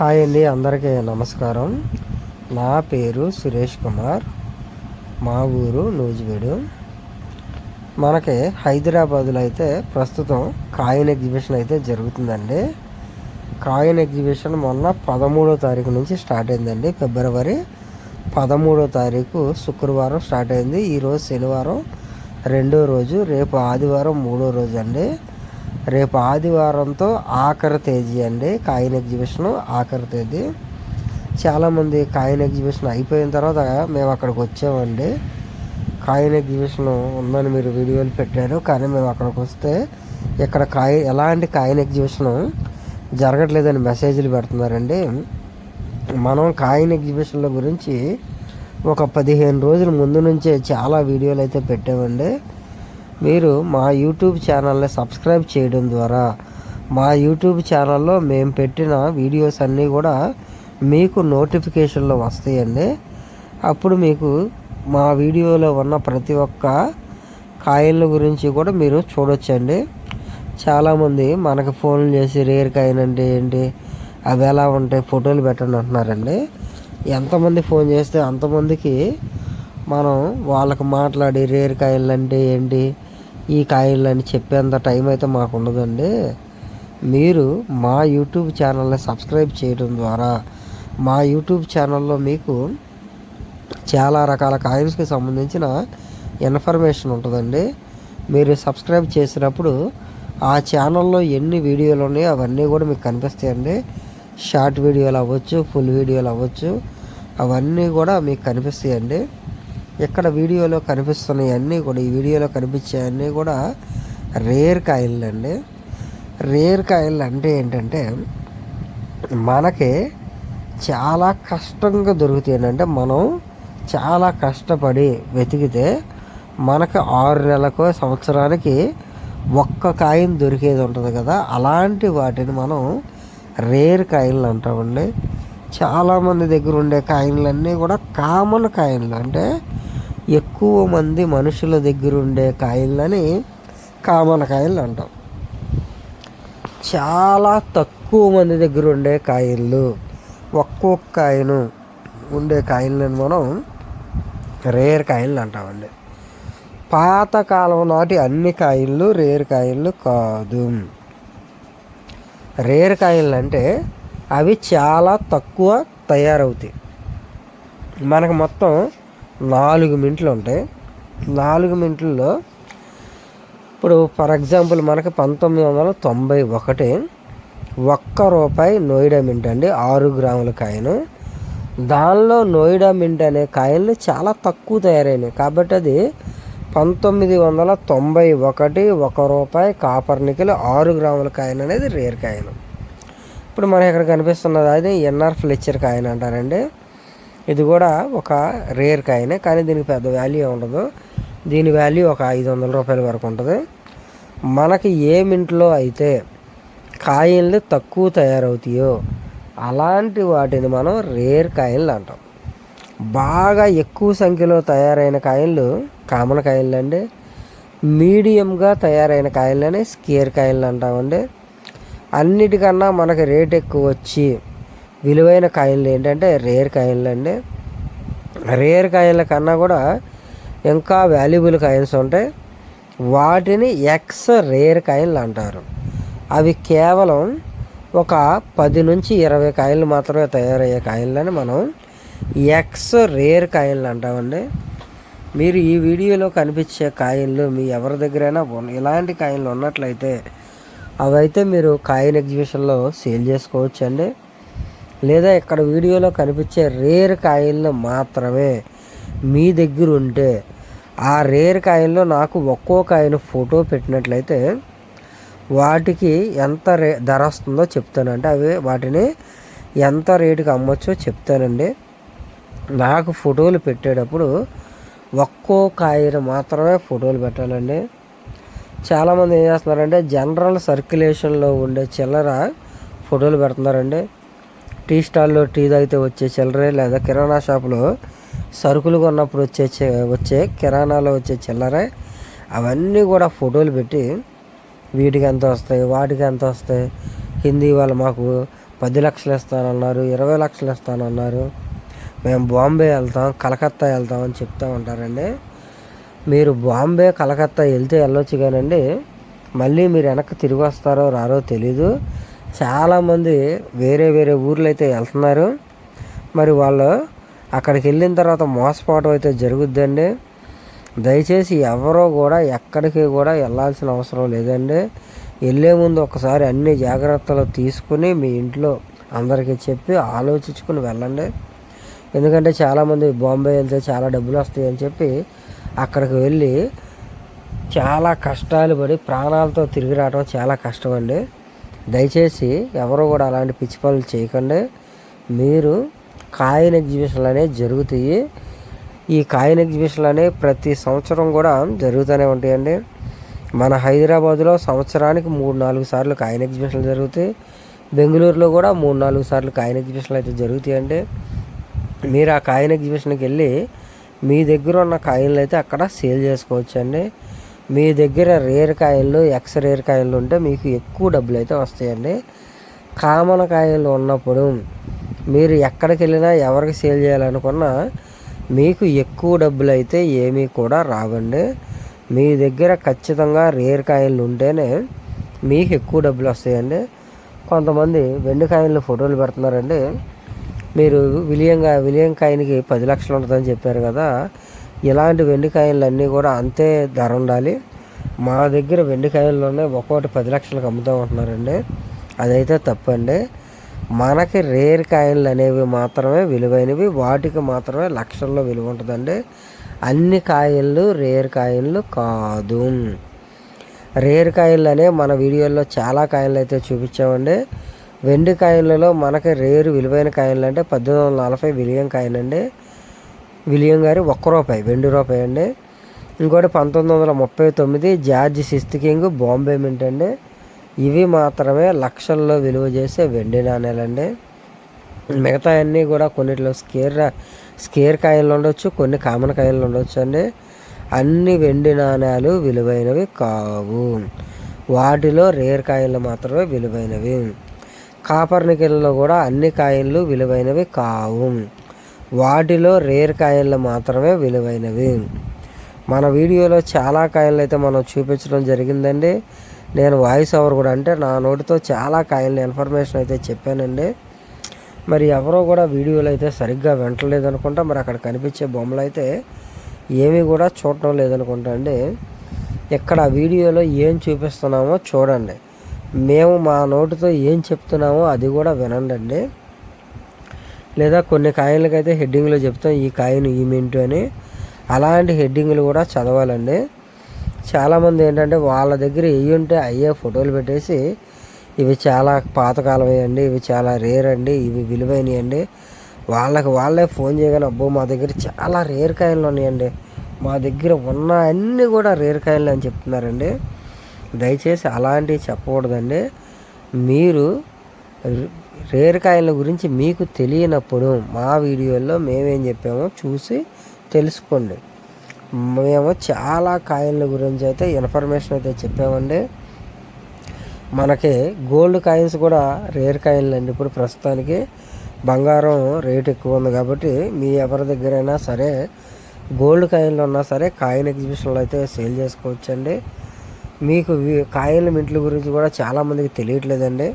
Hi అండి అందరికీ నమస్కారం. నా పేరు సురేష్ కుమార్. మా ఊరు నూజివీడు. మనకి హైదరాబాదులో అయితే ప్రస్తుతం కాయిన్ ఎగ్జిబిషన్ అయితే జరుగుతుందండి. కాయిన్ ఎగ్జిబిషన్ మొన్న పదమూడో తారీఖు నుంచి స్టార్ట్ అయిందండి. ఫిబ్రవరి పదమూడో తారీఖు శుక్రవారం స్టార్ట్ అయింది. ఈరోజు శనివారం రెండో రోజు రేపు ఆదివారం మూడో రోజు అండి. రేపు ఆదివారంతో ఆఖరి తేదీ అండి. కాయిన్ ఎగ్జిబిషన్ ఆఖరి తేదీ. చాలామంది కాయిన్ ఎగ్జిబిషన్ అయిపోయిన తర్వాత మేము అక్కడికి వచ్చామండి. కాయిన్ ఎగ్జిబిషన్ ఉందని మీరు వీడియోలు పెట్టారు కానీ మేము అక్కడికి వస్తే ఇక్కడ కాయి ఎలాంటి కాయిన్ ఎగ్జిబిషన్ జరగట్లేదని మెసేజ్లు పెడుతున్నారండి. మనం కాయిన్ ఎగ్జిబిషన్ల గురించి ఒక పదిహేను రోజుల ముందు నుంచే చాలా వీడియోలు అయితే పెట్టామండి. మీరు మా యూట్యూబ్ ఛానల్ని సబ్స్క్రైబ్ చేయడం ద్వారా మా యూట్యూబ్ ఛానల్లో మేము పెట్టిన వీడియోస్ అన్నీ కూడా మీకు నోటిఫికేషన్లో వస్తాయండి. అప్పుడు మీకు మా వీడియోలో ఉన్న ప్రతి ఒక్క కాయిన్ల గురించి కూడా మీరు చూడొచ్చండి. చాలామంది మనకు ఫోన్లు చేసి రేర్ కాయిన్ ఏంటి అవి ఎలా ఉంటాయి ఫోటోలు పెట్టండి అంటున్నారండి. ఎంతమంది ఫోన్ చేస్తే అంతమందికి మనం వాళ్ళకు మాట్లాడి రేర్ కాయలు అంటే ఏంటి ఈ కాయలని చెప్పేంత టైం అయితే మాకు ఉండదండి. మీరు మా యూట్యూబ్ ఛానల్ని సబ్స్క్రైబ్ చేయడం ద్వారా మా యూట్యూబ్ ఛానల్లో మీకు చాలా రకాల కాయిన్స్కి సంబంధించిన ఇన్ఫర్మేషన్ ఉంటుందండి. మీరు సబ్స్క్రైబ్ చేసినప్పుడు ఆ ఛానల్లో ఎన్ని వీడియోలు ఉన్నాయో అవన్నీ కూడా మీకు కనిపిస్తాయండి. షార్ట్ వీడియోలు అవ్వచ్చు ఫుల్ వీడియోలు అవ్వచ్చు అవన్నీ కూడా మీకు కనిపిస్తాయండి. ఇక్కడ వీడియోలో కనిపిస్తున్నాయి అన్నీ కూడా ఈ వీడియోలో కనిపించేవన్నీ కూడా రేర్ కాయలు అండి. రేర్ కాయలు అంటే ఏంటంటే మనకి చాలా కష్టంగా దొరుకుతాయి అంటే మనం చాలా కష్టపడి వెతికితే మనకు ఆరు నెలలకు సంవత్సరానికి ఒక్క కాయిన్ దొరికేది ఉంటుంది కదా. అలాంటి వాటిని మనం రేర్ కాయిన్లు అంటామండి. చాలామంది దగ్గర ఉండే కాయిన్లన్నీ కూడా కామన్ కాయిన్లు. అంటే ఎక్కువ మంది మనుషుల దగ్గర ఉండే కాయలని కామన్ కాయలు అంటాం. చాలా తక్కువ మంది దగ్గర ఉండే కాయలు ఒక్కొక్క కాయను ఉండే కాయిన్లను మనం రేర్ కాయలు అంటామండి. పాతకాలం నాటి అన్ని కాయలు రేర్ కాయలు కాదు. రేర్ కాయలు అంటే అవి చాలా తక్కువ తయారవుతాయి. మనకు మొత్తం నాలుగు మింట్లు ఉంటాయి. నాలుగు మింట్లలో ఇప్పుడు ఫర్ ఎగ్జాంపుల్ మనకి పంతొమ్మిది వందల తొంభై ఒకటి ఒక్క రూపాయి నోయిడా మింట్ అండి ఆరు గ్రాముల కాయను. దానిలో నోయిడా మింట్ అనే కాయలు చాలా తక్కువ తయారైనాయి కాబట్టి అది పంతొమ్మిది వందల తొంభై ఒకటి ఒక రూపాయి కాపర్ నికిల్ ఆరు గ్రాముల కాయన్ అనేది రేర్ కాయను. ఇప్పుడు మనకి ఇక్కడ కనిపిస్తున్నది అది ఎన్ఆర్ ఫ్లెచ్చర్ కాయన్ అంటారండి. ఇది కూడా ఒక రేర్ కాయనే కానీ దీనికి పెద్ద వాల్యూ ఉండదు. దీని వాల్యూ ఒక ఐదు వందల రూపాయల వరకు ఉంటుంది. మనకి ఏ మింట్లో అయితే కాయలు తక్కువ తయారవుతాయో అలాంటి వాటిని మనం రేర్ కాయలు అంటాం. బాగా ఎక్కువ సంఖ్యలో తయారైన కాయలు కామన్ కాయలు అండి. మీడియంగా తయారైన కాయలని స్కేర్ కాయలు అంటామండి. అన్నిటికన్నా మనకి రేట్ ఎక్కువ వచ్చి విలువైన కాయలు ఏంటంటే రేర్ కాయలు అండి. రేర్ కాయల కన్నా కూడా ఇంకా వాల్యుబుల్ కాయిన్స్ ఉంటాయి. వాటిని ఎక్స్ రేర్ కాయిన్లు అంటారు. అవి కేవలం ఒక పది నుంచి ఇరవై కాయలు మాత్రమే తయారయ్యే కాయలని మనం ఎక్స్ రేర్ కాయలు అంటామండి. మీరు ఈ వీడియోలో కనిపించే కాయిన్లు మీ ఎవరి దగ్గరైనా ఇలాంటి కాయిన్లు ఉన్నట్లయితే అవైతే మీరు కాయిన్ ఎగ్జిబిషన్లో సేల్ చేసుకోవచ్చు అండి లేదా ఇక్కడ వీడియోలో కనిపించే రేర్ కాయలను మాత్రమే మీ దగ్గర ఉంటే ఆ రేర్ కాయల్లో నాకు ఒక్కో కాయను ఫోటో పెట్టినట్లయితే వాటికి ఎంత రే ధర వస్తుందో చెప్తానండి. అవి వాటిని ఎంత రేటుకి అమ్మొచ్చో చెప్తానండి. నాకు ఫోటోలు పెట్టేటప్పుడు ఒక్కో కాయను మాత్రమే ఫోటోలు పెట్టాలండి. చాలామంది ఏం చేస్తున్నారంటే జనరల్ సర్క్యులేషన్లో ఉండే చిల్లర ఫోటోలు పెడుతున్నారండి. టీ స్టాల్లో టీ తాగితే వచ్చే చిల్లరే లేదా కిరాణా షాప్లో సరుకులు కొన్నప్పుడు వచ్చే వచ్చే కిరాణాలో వచ్చే చిల్లరే అవన్నీ కూడా ఫోటోలు పెట్టి వీటికి ఎంత వస్తాయి వాటికి ఎంత వస్తాయి. హిందీ వాళ్ళు మాకు పది లక్షలు ఇస్తానన్నారు ఇరవై లక్షలు ఇస్తానన్నారు. మేము బాంబే వెళ్తాం కలకత్తా వెళ్తాం అని చెప్తూ ఉంటారండి. మీరు బాంబే కలకత్తా వెళ్తే వెళ్ళొచ్చు కానండి. మళ్ళీ మీరు వెనక్కి తిరిగి వస్తారో రారో తెలీదు. చాలామంది వేరే వేరే ఊర్లు అయితే వెళ్తున్నారు. మరి వాళ్ళు అక్కడికి వెళ్ళిన తర్వాత మోసపోవడం అయితే జరుగుద్దండి. దయచేసి ఎవరో కూడా ఎక్కడికి కూడా వెళ్ళాల్సిన అవసరం లేదండి. వెళ్ళే ముందు ఒకసారి అన్ని జాగ్రత్తలు తీసుకుని మీ ఇంట్లో అందరికీ చెప్పి ఆలోచించుకుని వెళ్ళండి. ఎందుకంటే చాలామంది బాంబే వెళ్తే చాలా డబ్బులు వస్తాయి అని చెప్పి అక్కడికి వెళ్ళి చాలా కష్టాలు పడి ప్రాణాలతో తిరిగి రావడం చాలా కష్టం అండి దయచేసి ఎవరు కూడా అలాంటి పిచ్చి పనులు చేయకండి. మీరు కాయిన్ ఎగ్జిబిషన్లు అనేవి జరుగుతాయి. ఈ కాయిన్ ఎగ్జిబిషన్లు అనేవి ప్రతి సంవత్సరం కూడా జరుగుతూనే ఉంటాయండి. మన హైదరాబాద్లో సంవత్సరానికి మూడు నాలుగు సార్లు కాయిన్ ఎగ్జిబిషన్లు జరుగుతాయి. బెంగళూరులో కూడా మూడు నాలుగు సార్లు కాయిన్ ఎగ్జిబిషన్లు అయితే జరుగుతాయండి. మీరు ఆ కాయిన్ ఎగ్జిబిషన్కి వెళ్ళి మీ దగ్గర ఉన్న కాయిన్లు అయితే అక్కడ సేల్ చేసుకోవచ్చండి. మీ దగ్గర రేర్ కాయలు ఎక్స్ రేర్ కాయలు ఉంటే మీకు ఎక్కువ డబ్బులు అయితే వస్తాయండి. కామన్ కాయలు ఉన్నప్పుడు మీరు ఎక్కడికి వెళ్ళినా ఎవరికి సేల్ చేయాలనుకున్నా మీకు ఎక్కువ డబ్బులు అయితే ఏమీ కూడా రావండి. మీ దగ్గర ఖచ్చితంగా రేర్ కాయలు ఉంటేనే మీకు ఎక్కువ డబ్బులు వస్తాయండి. కొంతమంది వెండికాయలు ఫోటోలు పెడుతున్నారండి. మీరు విలియంగా విలియం కాయనికి పది లక్షలు ఉంటుందని చెప్పారు కదా ఇలాంటి వెండి కాయలు అన్నీ కూడా అంతే ధర ఉండాలి. మా దగ్గర వెండి కాయల్లోనే ఒక్కొక్కటి పది లక్షలకు అమ్ముతూ ఉంటున్నారండి అదైతే తప్పండి. మనకి రేర్ కాయలు అనేవి మాత్రమే విలువైనవి. వాటికి మాత్రమే లక్షల్లో విలువ ఉంటుందండి. అన్ని కాయలు రేర్ కాయలు కాదు. రేర్ కాయలు అనే మన వీడియోలో చాలా కాయలు అయితే చూపించామండి. వెండి కాయలలో మనకి రేరు విలువైన కాయలు అంటే పద్దెనిమిది వందల నలభై విలియం కాయనండి విలియం గారి ఒక్క రూపాయి వెండి రూపాయి అండి. ఇంకోటి పంతొమ్మిది వందల ముప్పై తొమ్మిది George sixth king Bombay mint అండి. ఇవి మాత్రమే లక్షల్లో విలువ చేసే వెండి నాణ్యాలండి మిగతా అన్నీ కూడా కొన్నిట్లో స్కేర్ స్కేర్ కాయలు ఉండొచ్చు కొన్ని కామన్ కాయలు ఉండొచ్చు అండి. అన్ని వెండి నాణ్యాలు విలువైనవి కావు. వాటిలో రేర్ కాయలు మాత్రమే విలువైనవి. కాపర్ నికెల్లో కూడా అన్ని కాయలు విలువైనవి కావు. వాటిలో రేర్ కాయలు మాత్రమే విలువైనవి. మన వీడియోలో చాలా కాయలు అయితే మనం చూపించడం జరిగిందండి. నేను వాయిస్ ఓవర్ కూడా అంటే నా నోటితో చాలా కాయలు ఇన్ఫర్మేషన్ అయితే చెప్పానండి. మరి ఎవరో కూడా వీడియోలు అయితే సరిగ్గా వింటలేదు అనుకుంటా మరి అక్కడ కనిపించే బొమ్మలు అయితే ఏమీ కూడా చూడటం లేదనుకుంటా అండి. ఇక్కడ వీడియోలో ఏం చూపిస్తున్నామో చూడండి. మేము మా నోటితో ఏం చెప్తున్నామో అది కూడా వినండి అండి లేదా కొన్ని కాయలకైతే హెడ్డింగ్లో చెప్తాం ఈ కాయిన్ ఈ మింటు అని. అలాంటి హెడ్డింగ్లు కూడా చదవాలండి. చాలామంది ఏంటంటే వాళ్ళ దగ్గర ఇవి ఉంటే అయ్యే ఫోటోలు పెట్టేసి ఇవి చాలా పాతకాలమే అండి ఇవి చాలా రేర్ అండి ఇవి విలువైనవి అండి. వాళ్ళకి వాళ్ళే ఫోన్ చేయగానే అబ్బో మా దగ్గర చాలా రేర్ కాయలు ఉన్నాయండి. మా దగ్గర ఉన్న అన్నీ కూడా రేర్ కాయలు అని చెప్తున్నారండి. దయచేసి అలాంటివి చెప్పకూడదండి. మీరు రేర్ కాయల గురించి మీకు తెలియనప్పుడు మా వీడియోలో మేమేం చెప్పామో చూసి తెలుసుకోండి. మేము చాలా కాయిన్ల గురించి అయితే ఇన్ఫర్మేషన్ అయితే చెప్పామండి. మనకి గోల్డ్ కాయిన్స్ కూడా రేర్ కాయిన్లు అండి. ఇప్పుడు ప్రస్తుతానికి బంగారం రేట్ ఎక్కువ ఉంది కాబట్టి మీ ఎవరి దగ్గరైనా సరే గోల్డ్ కాయిన్లు ఉన్నా సరే కాయిన్ ఎగ్జిబిషన్లో అయితే సేల్ చేసుకోవచ్చండి. మీకు కాయిన్ల మింట్ల గురించి కూడా చాలామందికి తెలియట్లేదండి.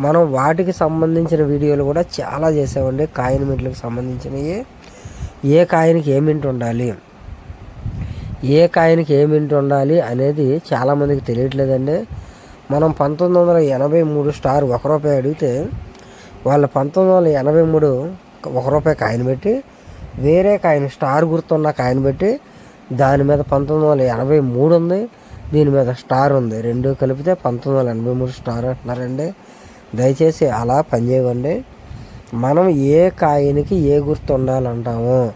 మనం వాటికి సంబంధించిన వీడియోలు కూడా చాలా చేసామండి. కాయిన్ మిట్లకు సంబంధించినవి. ఏ కాయిన్కి ఏమింటి ఉండాలి? ఏ కాయిన్కి ఏమింటి ఉండాలి అనేది చాలామందికి తెలియట్లేదండి. మనం పంతొమ్మిది వందల ఎనభై మూడు స్టార్ ఒక రూపాయి అడిగితే వాళ్ళు పంతొమ్మిది వందల ఎనభై మూడు ఒక రూపాయి కాయిన్ పెట్టి వేరే కాయిన్ స్టార్ గుర్తున్న కాయిన్ పెట్టి దాని మీద పంతొమ్మిది వందల ఎనభై మూడు ఉంది దీని మీద స్టార్ ఉంది. రెండు కలిపితే పంతొమ్మిది వందల ఎనభై మూడు స్టార్ అంటున్నారండి. దయచేసి అలా పనిచేయండి మనం ఏ కాయనికి ఏ గుర్తు ఉండాలంటామో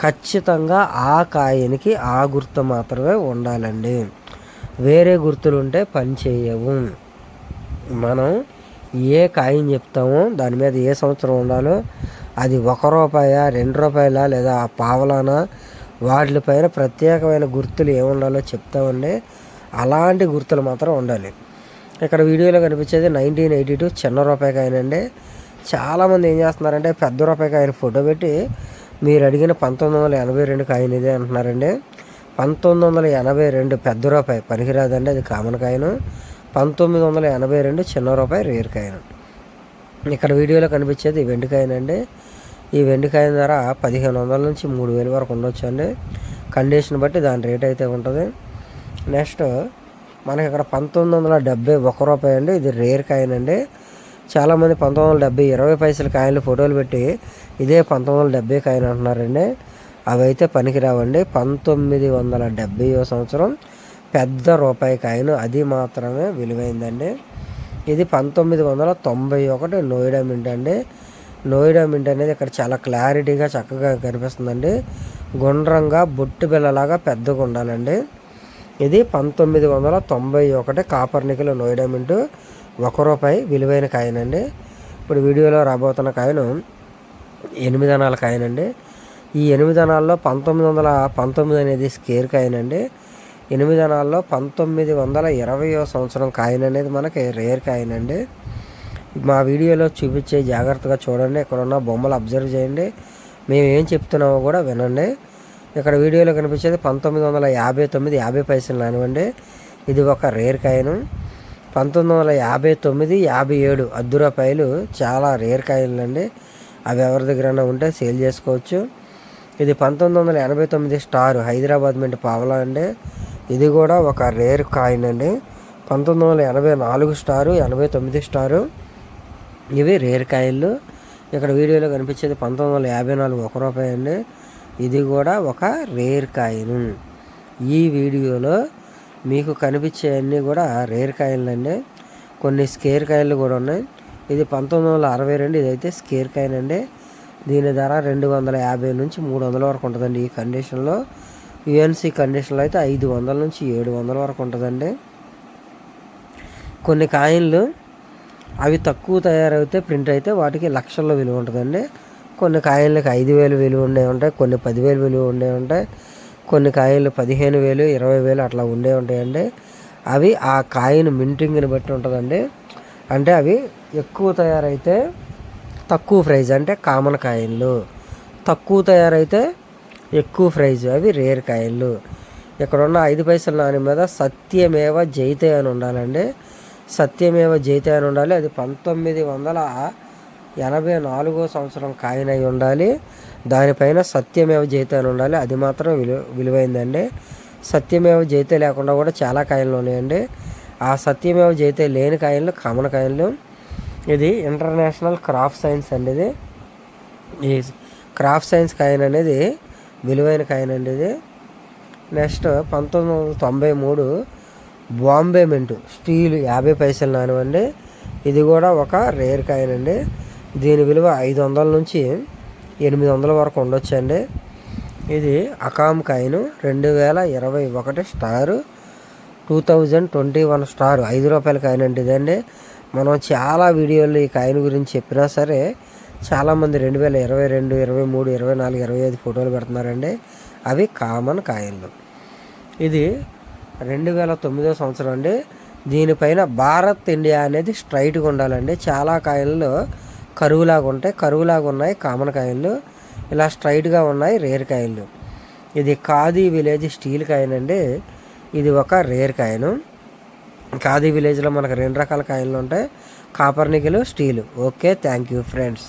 ఖచ్చితంగా ఆ కాయనికి ఆ గుర్తు మాత్రమే ఉండాలండి. వేరే గుర్తులు ఉంటే పని చేయవు. మనం ఏ కాయని చెప్తామో దాని మీద ఏ సంవత్సరం ఉండాలో అది ఒక రూపాయ రెండు రూపాయల లేదా పావలానా? వాటిపైన ప్రత్యేకమైన గుర్తులు ఏముండాలో చెప్తామండి. అలాంటి గుర్తులు మాత్రం ఉండాలి. ఇక్కడ వీడియోలో కనిపించేది నైన్టీన్ ఎయిటీ టూ చిన్న రూపాయి కాయిన్ అండి చాలామంది ఏం చేస్తున్నారంటే పెద్ద రూపాయి కాయిన్ ఫోటో పెట్టి మీరు అడిగిన పంతొమ్మిది వందల ఎనభై రెండు కాయిన్ ఇదే అంటున్నారండి. పంతొమ్మిది వందల ఎనభై రెండు పెద్ద రూపాయి పనికిరాదండి అది కామన్ కాయిన్. పంతొమ్మిది వందల ఎనభై రెండు చిన్న రూపాయి రేర్ కాయిన్. ఇక్కడ వీడియోలో కనిపించేది వెండి కాయిన్ అండి ఈ వెండి కాయిన్ ధర పదిహేను వందల నుంచి మూడు వేల వరకు ఉండొచ్చు అండి కండిషన్ బట్టి దాని రేట్ అయితే ఉంటుంది. నెక్స్ట్ మనకి ఇక్కడ పంతొమ్మిది వందల డెబ్బై ఒక రూపాయి అండి ఇది రేర్ కాయిన్ అండి చాలామంది పంతొమ్మిది వందల డెబ్బై ఇరవై పైసల కాయిన్లు ఫోటోలు పెట్టి ఇదే పంతొమ్మిది వందల డెబ్బై కాయిన్ అంటున్నారండి. అవి అయితే పనికిరావండి. పంతొమ్మిది వందల డెబ్బై సంవత్సరం పెద్ద రూపాయి కాయిన్. అది మాత్రమే విలువైందండి. ఇది పంతొమ్మిది వందల తొంభై ఒకటి నోయిడా మింట్ అండి. నోయిడా మింట్ అనేది ఇక్కడ చాలా క్లారిటీగా చక్కగా కనిపిస్తుందండి. గుండ్రంగా బొట్టు బిల్లలాగా పెద్దగా ఉండాలండి ఇది పంతొమ్మిది వందల తొంభై ఒకటి కాపర్ నికల్ నోయిడా ఒక రూపాయి విలువైన కాయిన్ అండి ఇప్పుడు వీడియోలో రాబోతున్న కాయను ఎనిమిది అనాల కాయిన్ అండి ఈ ఎనిమిది అనాల్లో పంతొమ్మిది వందల పంతొమ్మిది అనేది స్కేర్ కాయిన్ అండి ఎనిమిది అనాల్లో పంతొమ్మిది వందల ఇరవయో సంవత్సరం కాయిన్ అనేది మనకి రేర్ కాయిన్ అండి మా వీడియోలో చూపించే జాగ్రత్తగా చూడండి. ఇక్కడ ఉన్న బొమ్మలు అబ్జర్వ్ చేయండి. మేము ఏం చెప్తున్నామో కూడా వినండి. ఇక్కడ వీడియోలో కనిపించేది పంతొమ్మిది వందల యాభై తొమ్మిది యాభై పైసలు నానివ్వండి. ఇది ఒక రేర్ కాయిన్. పంతొమ్మిది వందల యాభై తొమ్మిది యాభై ఏడు అద్దు రూపాయలు చాలా రేర్ కాయిన్లు అండి అవి ఎవరి దగ్గరైనా ఉంటే సేల్ చేసుకోవచ్చు. ఇది పంతొమ్మిది వందల ఎనభై తొమ్మిది స్టార్ హైదరాబాద్ మింటి పావలా అండి. ఇది కూడా ఒక రేర్ కాయిన్ అండి. పంతొమ్మిది వందల ఎనభై నాలుగు స్టారు ఎనభై తొమ్మిది స్టారు. ఇవి రేర్ కాయిన్లు. ఇక్కడ వీడియోలో కనిపించేది పంతొమ్మిది వందల యాభై నాలుగు ఒక రూపాయి అండి. ఇది కూడా ఒక రేర్ కాయిన్. ఈ వీడియోలో మీకు కనిపించే అన్నీ కూడా రేర్ కాయిన్లు అండి కొన్ని స్కేర్ కాయిన్లు కూడా ఉన్నాయి. ఇది పంతొమ్మిది వందల అరవై రెండు ఇదైతే స్కేర్ కాయిన్ అండి. దీని ధర రెండు వందల యాభై నుంచి మూడు వందల వరకు ఉంటుందండి ఈ కండిషన్లో. యుఎన్సి కండిషన్లో అయితే ఐదు వందల నుంచి ఏడు వందల వరకు ఉంటుందండి. కొన్ని కాయిన్లు అవి తక్కువ తయారైతే ప్రింట్ అయితే వాటికి లక్షల్లో విలువ ఉంటుందండి. కొన్ని కాయలకు ఐదు వేలు విలువ ఉండే ఉంటాయి కొన్ని పదివేలు విలువ ఉండే ఉంటాయి కొన్ని కాయలు పదిహేను వేలు ఇరవై వేలు అట్లా ఉండే ఉంటాయండి. అవి ఆ కాయిన్ మింటింగ్ని బట్టి ఉంటుందండి. అంటే అవి ఎక్కువ తయారైతే తక్కువ ప్రైజ్ అంటే కామన్ కాయిన్లు తక్కువ తయారైతే ఎక్కువ ప్రైజ్ అవి రేర్ కాయిన్లు ఇక్కడ ఉన్న ఐదు పైసల నాని మీద సత్యమేవ జైతే అని ఉండాలండి. సత్యమేవ జైతే అని ఉండాలి. అది పంతొమ్మిది వందల ఎనభై నాలుగో సంవత్సరం కాయిన్ అయి ఉండాలి. దానిపైన సత్యమేవ జైతే అని ఉండాలి. అది మాత్రం విలువ విలువైందండి. సత్యమేవ జయితే లేకుండా కూడా చాలా కాయిన్లు ఉన్నాయండి. ఆ సత్యమేవ జయితే లేని కాయిన్లు కామన్ కాయిన్లు ఇది ఇంటర్నేషనల్ క్రాఫ్ట్ సైన్స్ అండి ఇది. ఈ క్రాఫ్ట్ సైన్స్ కాయిన్ అనేది విలువైన కాయిన్ అండి ఇది. నెక్స్ట్ పంతొమ్మిది వందల తొంభై మూడు బాంబే మింటు స్టీల్ యాభై పైసలు నానివ్వండి ఇది కూడా ఒక రేర్ కాయిన్ అండి దీని విలువ ఐదు వందల నుంచి ఎనిమిది వందల వరకు ఉండొచ్చండి. ఇది అకామ్ కాయిన్ రెండు వేల ఇరవై ఒకటి star two thousand twenty one star. ఐదు రూపాయల కాయిన్ అంటే ఇదండి. మనం చాలా వీడియోలు ఈ కాయిన్ గురించి చెప్పినా సరే చాలామంది రెండు వేల ఇరవై రెండు ఇరవై మూడు ఇరవై నాలుగు ఇరవై ఐదు ఫోటోలు పెడుతున్నారండి. అవి కామన్ కాయిన్లు. ఇది రెండు వేల తొమ్మిదో సంవత్సరం అండి. దీనిపైన భారత్ ఇండియా అనేది స్ట్రైట్గా ఉండాలండి. చాలా కాయిన్లు కరువులాగా ఉంటాయి కరువులాగా ఉన్నాయి కామన్ కాయిన్లు ఇలా స్ట్రైట్గా ఉన్నాయి రేర్ కాయిన్లు ఇది ఖాదీ విలేజ్ స్టీల్ కాయిన్ అండి ఇది ఒక రేర్ కాయను. ఖాదీ విలేజ్లో మనకు రెండు రకాల కాయిన్లు ఉంటాయి. Copper nickel steel. Okay thank you friends.